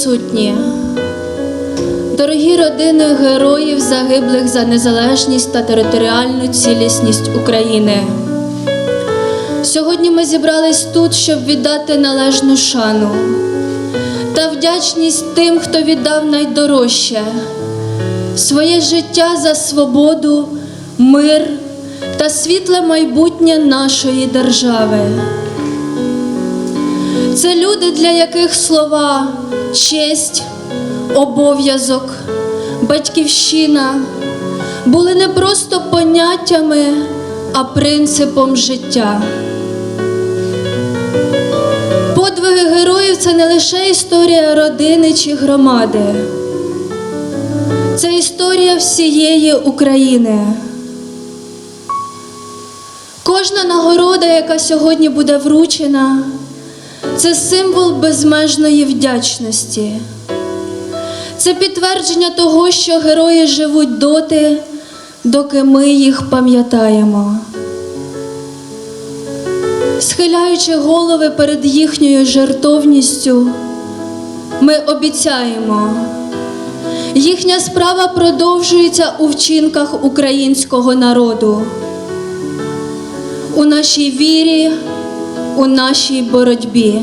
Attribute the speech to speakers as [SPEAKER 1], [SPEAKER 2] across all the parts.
[SPEAKER 1] Присутні, дорогі родини героїв, загиблих за незалежність та територіальну цілісність України. Сьогодні ми зібрались тут, щоб віддати належну шану та вдячність тим, хто віддав найдорожче своє життя за свободу, мир та світле майбутнє нашої держави. Це люди, для яких слова честь, обов'язок, батьківщина були не просто поняттями, а принципом життя. Подвиги героїв це не лише історія родини чи громади, це історія всієї України. Кожна нагорода, яка сьогодні буде вручена, це символ безмежної вдячності. Це підтвердження того, що герої живуть доти, доки ми їх пам'ятаємо. Схиляючи голови перед їхньою жертовністю, ми обіцяємо, їхня справа продовжується у вчинках українського народу, у нашій вірі, у нашій боротьбі.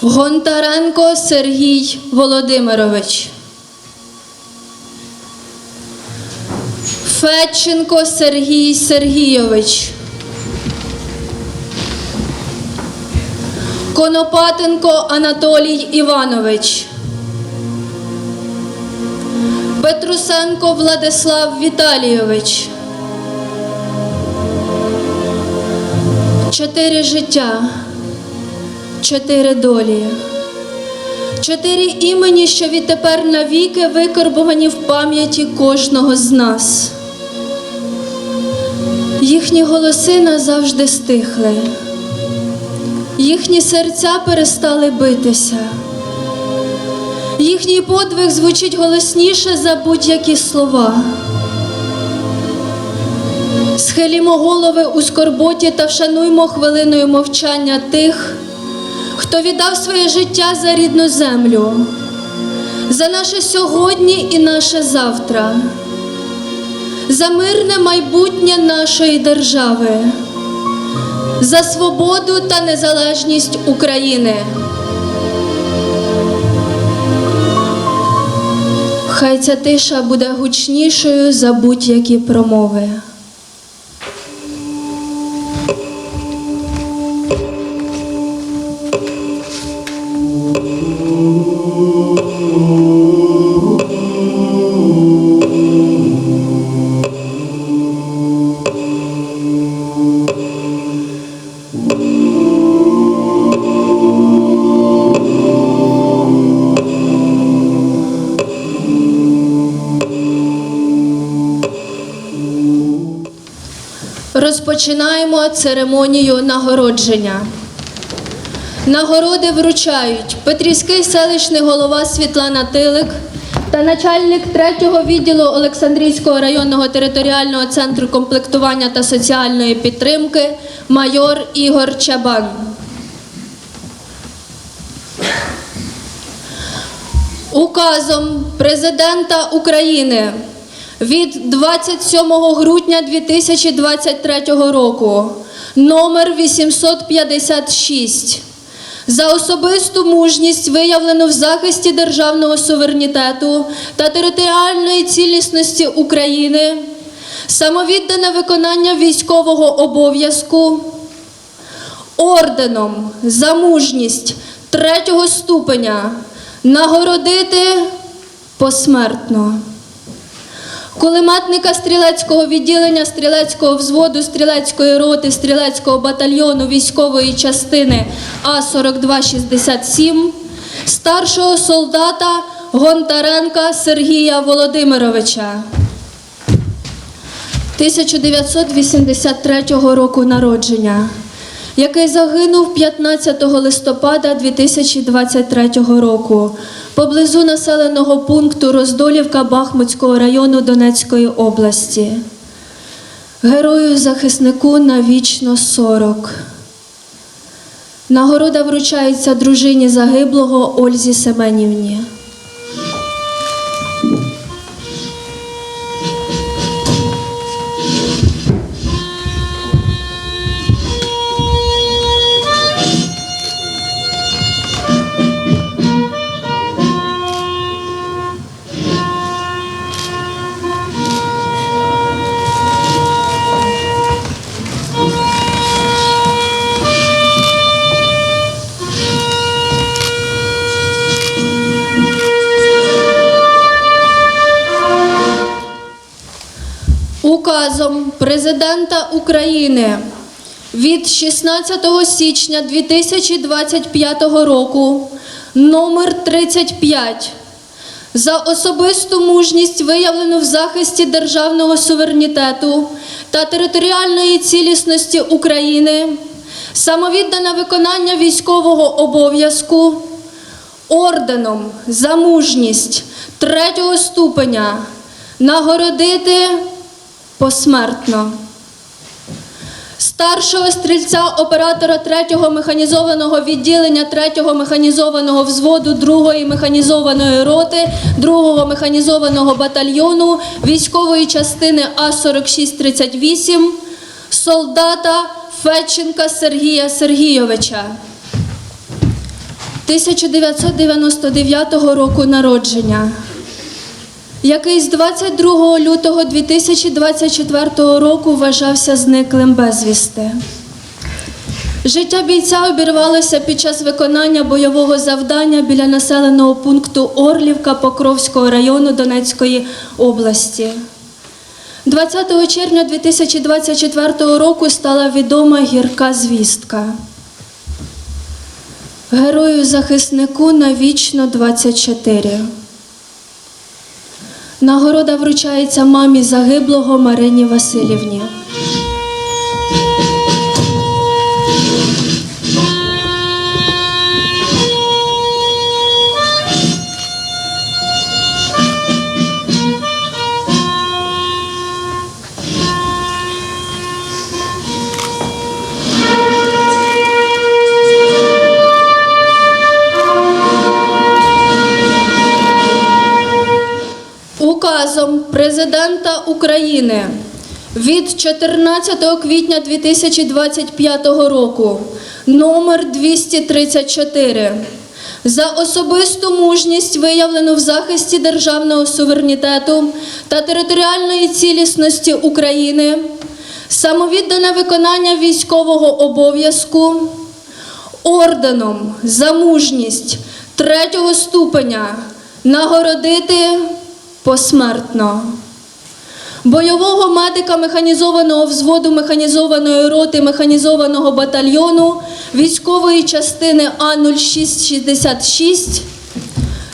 [SPEAKER 1] Гонтаренко Сергій Володимирович. Федченко Сергій Сергійович. Конопатенко Анатолій Іванович. Петрусенко Владислав Віталійович. Чотири життя, чотири долі, чотири імені, що відтепер навіки викарбовані в пам'яті кожного з нас. Їхні голоси назавжди стихли. Їхні серця перестали битися. Їхній подвиг звучить голосніше за будь-які слова. Схилімо голови у скорботі та вшануймо хвилиною мовчання тих, хто віддав своє життя за рідну землю, за наше сьогодні і наше завтра, за мирне майбутнє нашої держави за свободу та незалежність України. Хай ця тиша буде гучнішою за будь-які промови. Розпочинаємо церемонію нагородження. Нагороди вручають Петрівський селищний голова Світлана Тилик та начальник третього відділу Олександрійського районного територіального центру комплектування та соціальної підтримки майор Ігор Чабан. Указом президента України від 27 грудня 2023 року номер 856 за особисту мужність, виявлену в захисті державного суверенітету та територіальної цілісності України, самовіддане виконання військового обов'язку орденом за мужність третього ступеня нагородити посмертно. Кулеметника стрілецького відділення стрілецького взводу стрілецької роти стрілецького батальйону військової частини А4267, старшого солдата Гонтаренка Сергія Володимировича. 1983 року народження, який загинув 15 листопада 2023 року поблизу населеного пункту Роздолівка Бахмутського району Донецької області. Герою захиснику навічно 40. Нагорода вручається дружині загиблого Ользі Семенівні. Указом Президента України від 16 січня 2025 року номер 35 за особисту мужність виявлену в захисті державного суверенітету та територіальної цілісності України, самовіддане виконання військового обов'язку орденом за мужність третього ступеня нагородити посмертно. Старшого стрільця оператора 3-го механізованого відділення 3-го механізованого взводу 2-ї механізованої роти 2-го механізованого батальйону військової частини А4638 солдата Федченка Сергія Сергійовича. 1999 року народження який з 22 лютого 2024 року вважався зниклим безвісти. Життя бійця обірвалося під час виконання бойового завдання біля населеного пункту Орлівка Покровського району Донецької області. 20 червня 2024 року стала відома гірка звістка. Герою захиснику навічно 24. Нагорода вручається мамі загиблого Марині Васильівні. Указом Президента України від 14 квітня 2025 року номер 234 за особисту мужність, виявлену в захисті державного суверенітету та територіальної цілісності України, самовіддане виконання військового обов'язку орденом за мужність третього ступеня нагородити посмертно. Бойового медика механізованого взводу механізованої роти механізованого батальйону військової частини А0666,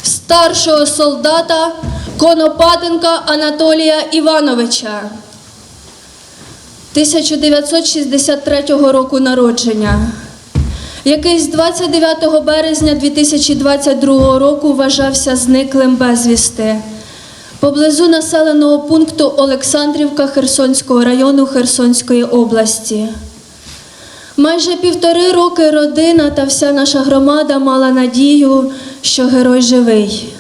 [SPEAKER 1] старшого солдата Конопатенка Анатолія Івановича. 1963 року народження, який з 29 березня 2022 року вважався зниклим безвісти поблизу населеного пункту Олександрівка Херсонського району Херсонської області. Майже півтори роки родина та вся наша громада мала надію, що герой живий.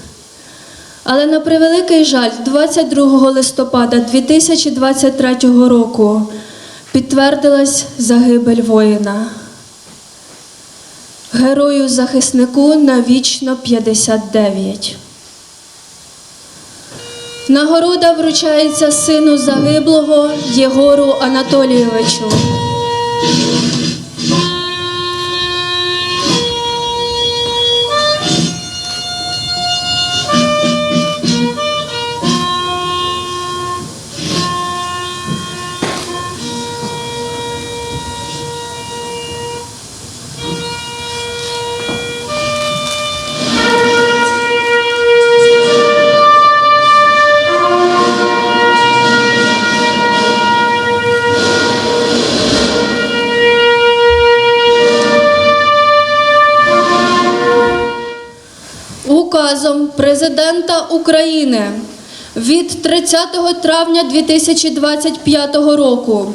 [SPEAKER 1] Але на превеликий жаль, 22 листопада 2023 року підтвердилась загибель воїна. Герою захиснику навічно 59. Нагорода вручається сину загиблого Єгору Анатолійовичу. Президента України від 30 травня 2025 року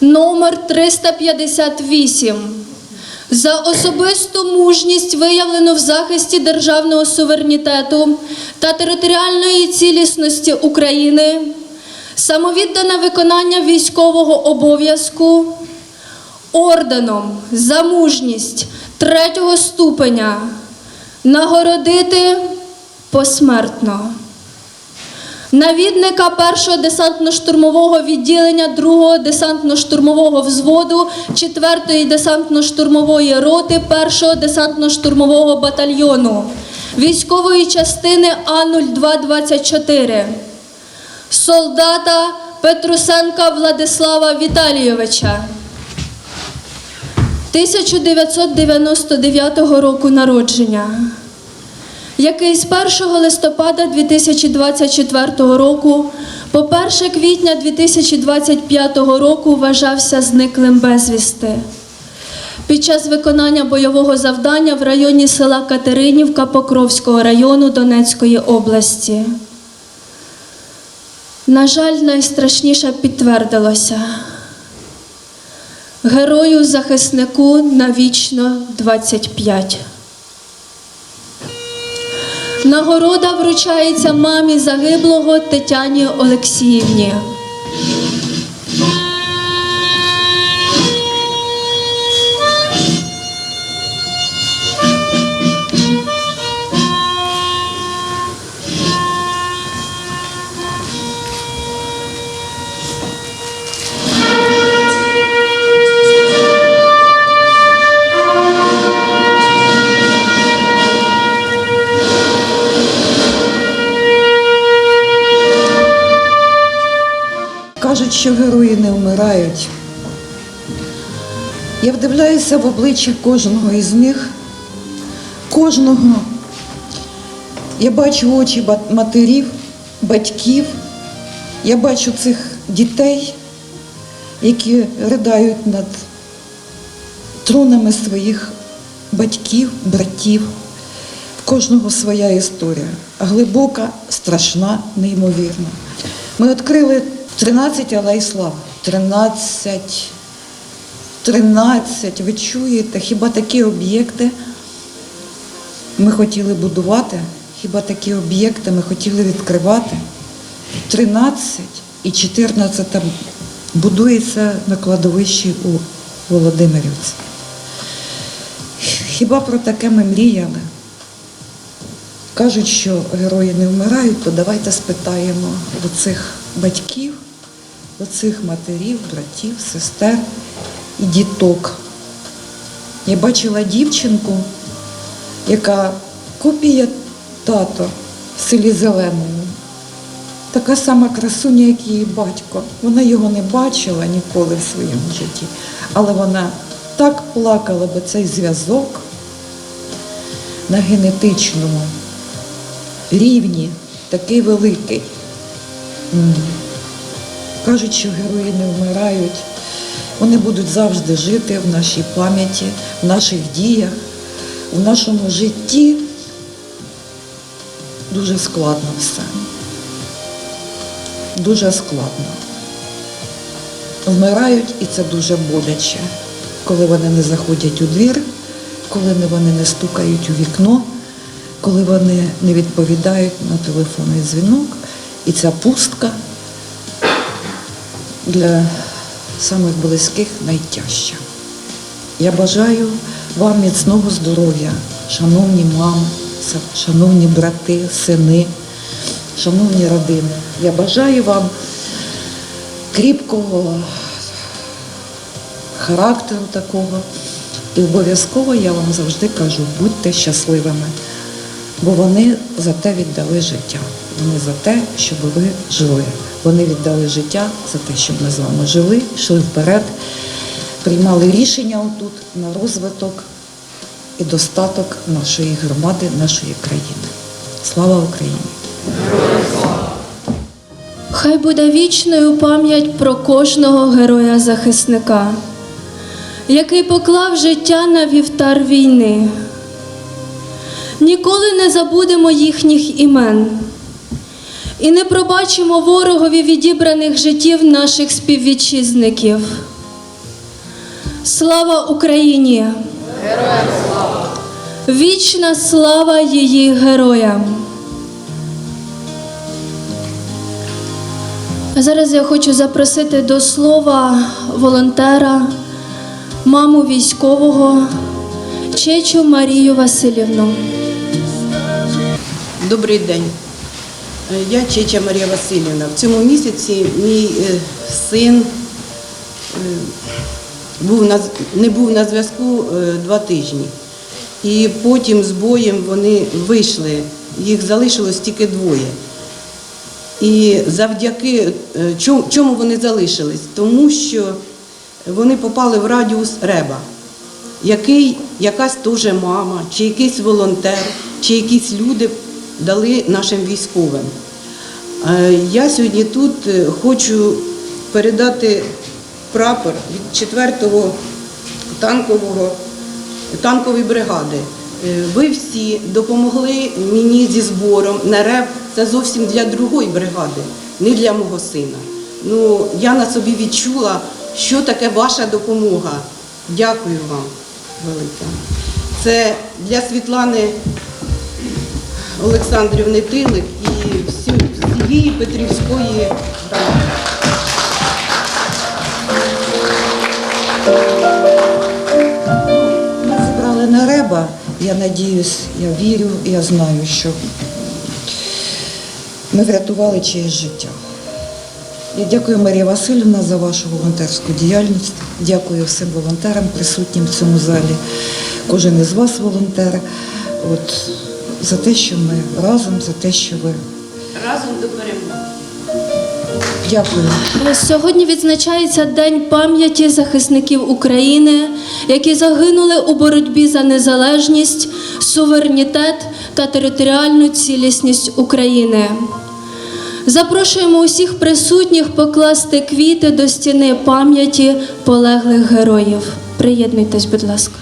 [SPEAKER 1] номер 358 за особисту мужність виявлену в захисті державного суверенітету та територіальної цілісності України, самовіддане виконання військового обов'язку орденом за мужність третього ступеня нагородити посмертно. Навідника першого десантно-штурмового відділення другого десантно-штурмового взводу 4-ї десантно-штурмової роти першого десантно-штурмового батальйону військової частини А0224 солдата Петрусенка Владислава Віталійовича. 1999 року народження, який з 1 листопада 2024 року по 1 квітня 2025 року вважався зниклим безвісти. Під час виконання бойового завдання в районі села Катеринівка Покровського району Донецької області. На жаль, найстрашніше підтвердилося. Герою захиснику навічно 25. Нагорода вручається мамі загиблого Тетяні Олексіївні.
[SPEAKER 2] Герої. Я вдивляюся в обличчя кожного із них, кожного. Я бачу очі матерів, батьків, я бачу цих дітей, які ридають над тронами своїх батьків, братів. В кожного своя історія, глибока, страшна, неймовірна. Ми відкрили 13 алей слави. 13. 13. Ви чуєте, хіба такі об'єкти ми хотіли будувати? Хіба такі об'єкти ми хотіли відкривати? 13 і 14 будується на кладовищі у Володимирівці. Хіба про таке ми мріяли? Кажуть, що герої не вмирають, то давайте спитаємо у цих батьків, у цих матерів, братів, сестер і діток. Я бачила дівчинку, яка копія тато в селі Зеленому. Така сама красуня, як її батько. Вона його не бачила ніколи в своєму житті. Але вона так плакала, бо цей зв'язок на генетичному рівні такий великий. Кажуть, що герої не вмирають. Вони будуть завжди жити в нашій пам'яті, в наших діях, в нашому житті. Дуже складно все. Дуже складно. Вмирають і це дуже боляче, коли вони не заходять у двір, коли вони не стукають у вікно, коли вони не відповідають на телефонний дзвінок. І ця пустка для самих близьких найтяжча. Я бажаю вам міцного здоров'я, шановні мами, шановні брати, сини, шановні родини. Я бажаю вам кріпкого характеру такого. І обов'язково я вам завжди кажу, будьте щасливими, бо вони за те віддали життя. Вони за те, щоб ви жили. Вони віддали життя за те, щоб ми з вами жили, йшли вперед, приймали рішення отут на розвиток і достаток нашої громади, нашої країни. Слава Україні!
[SPEAKER 1] Хай буде вічною пам'ять про кожного героя-захисника, який поклав життя на вівтар війни, ніколи не забудемо їхніх імен і не пробачимо ворогові відібраних життів наших співвітчизників. Слава Україні! Героям слава! Вічна слава її героям! А зараз я хочу запросити до слова волонтера, маму військового Чечу Марію Васильівну.
[SPEAKER 3] Добрий день. Е, Я Чеча Марія Васильівна. В цьому місяці мій е, син е, був на, не був на зв'язку два тижні. І потім з боєм вони вийшли, їх залишилось тільки двоє. І завдяки чому вони залишились? Тому що вони попали в радіус Реба, який якась теж мама, чи якийсь волонтер, чи якісь люди дали нашим військовим. Е, Я сьогодні тут е, хочу передати прапор від 4-го танкового танкової бригади. Е, Ви всі допомогли мені зі збором на РЕП. Це зовсім для другої бригади, не для мого сина. Ну, я на собі відчула, що таке ваша допомога. Дякую вам велике. Це для Світлани Олександрівни Тилик і всієї Петрівської громади.
[SPEAKER 2] Ми зібрали на реба. Я надіюсь, я вірю, я знаю, що ми врятували чиєсь життя. Я дякую Марія Васильівна за вашу волонтерську діяльність. Дякую всім волонтерам, присутнім в цьому залі. Кожен із вас волонтер. От, за те, що ми разом, за те, що ви.
[SPEAKER 3] Разом до перемоги.
[SPEAKER 2] Дякую.
[SPEAKER 1] Сьогодні відзначається День пам'яті захисників України, які загинули у боротьбі за незалежність, суверенітет та територіальну цілісність України. Запрошуємо усіх присутніх покласти квіти до стіни пам'яті полеглих героїв. Приєднуйтесь, будь ласка.